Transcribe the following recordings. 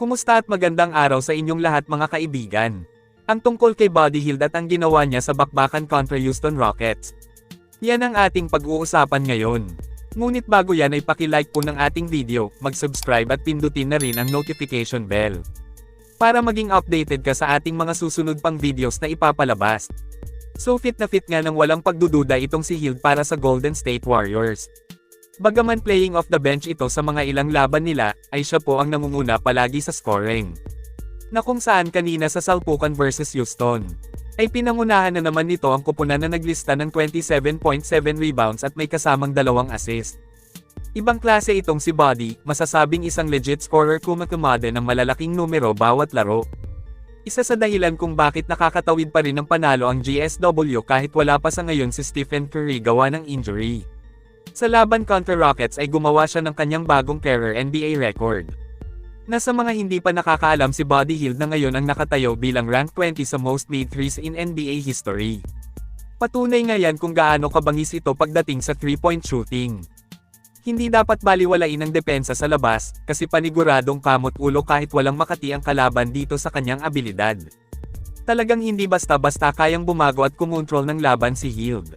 Kumusta at magandang araw sa inyong lahat mga kaibigan. Ang tungkol kay Buddy Hield at ang ginawa niya sa bakbakan kontra Houston Rockets. Yan ang ating pag-uusapan ngayon. Ngunit bago yan ay paki-like po ng ating video, mag-subscribe at pindutin na rin ang notification bell. Para maging updated ka sa ating mga susunod pang videos na ipapalabas. So fit na fit nga ng walang pagdududa itong si Hield para sa Golden State Warriors. Bagaman playing off the bench ito sa mga ilang laban nila, ay siya po ang nangunguna palagi sa scoring. Na kung saan kanina sa Salpukan versus Houston, ay pinangunahan na naman nito ang kupunan na naglista ng 27.7 rebounds at may kasamang dalawang assist. Ibang klase itong si Buddy, masasabing isang legit scorer kumakumade ng malalaking numero bawat laro. Isa sa dahilan kung bakit nakakatawid pa rin ng panalo ang GSW kahit wala pa sa ngayon si Stephen Curry gawa ng injury. Sa laban contra Rockets ay gumawa siya ng kanyang bagong career NBA record. Nasa mga hindi pa nakakaalam si Buddy Hield na ngayon ang nakatayo bilang rank 20 sa most made threes in NBA history. Patunay nga yan kung gaano kabangis ito pagdating sa 3-point shooting. Hindi dapat baliwalain ang depensa sa labas, kasi paniguradong kamot ulo kahit walang makati ang kalaban dito sa kanyang abilidad. Talagang hindi basta-basta kayang bumago at kumontrol ng laban si Hield.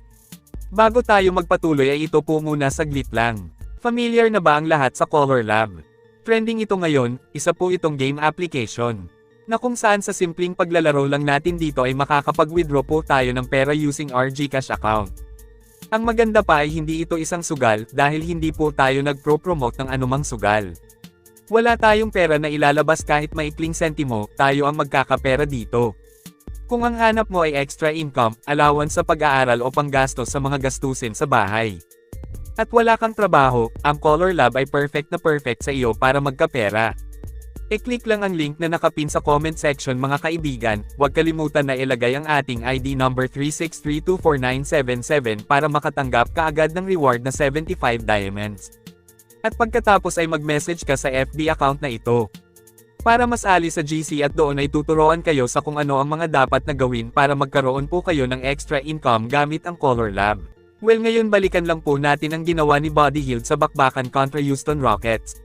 Bago tayo magpatuloy ay ito po muna saglit lang. Familiar na ba ang lahat sa Color Lab? Trending ito ngayon, isa po itong game application. Na kung saan sa simpleng paglalaro lang natin dito ay makakapag-withdraw po tayo ng pera using our Gcash account. Ang maganda pa ay hindi ito isang sugal dahil hindi po tayo nagpro-promote ng anumang sugal. Wala tayong pera na ilalabas kahit maikling sentimo, tayo ang magkakapera dito. Kung ang hanap mo ay extra income, allowance sa pag-aaral o panggastos sa mga gastusin sa bahay. At wala kang trabaho, ang Color Lab ay perfect na perfect sa iyo para magkapera. E-click lang ang link na nakapin sa comment section mga kaibigan, huwag kalimutan na ilagay ang ating ID number 363249777 para makatanggap kaagad ng reward na 75 diamonds. At pagkatapos ay mag-message ka sa FB account na ito. Para mas ali sa GC at doon ay tuturuan kayo sa kung ano ang mga dapat na gawin para magkaroon po kayo ng extra income gamit ang Color Lab. Well ngayon balikan lang po natin ang ginawa ni Buddy Hield sa bakbakan kontra Houston Rockets.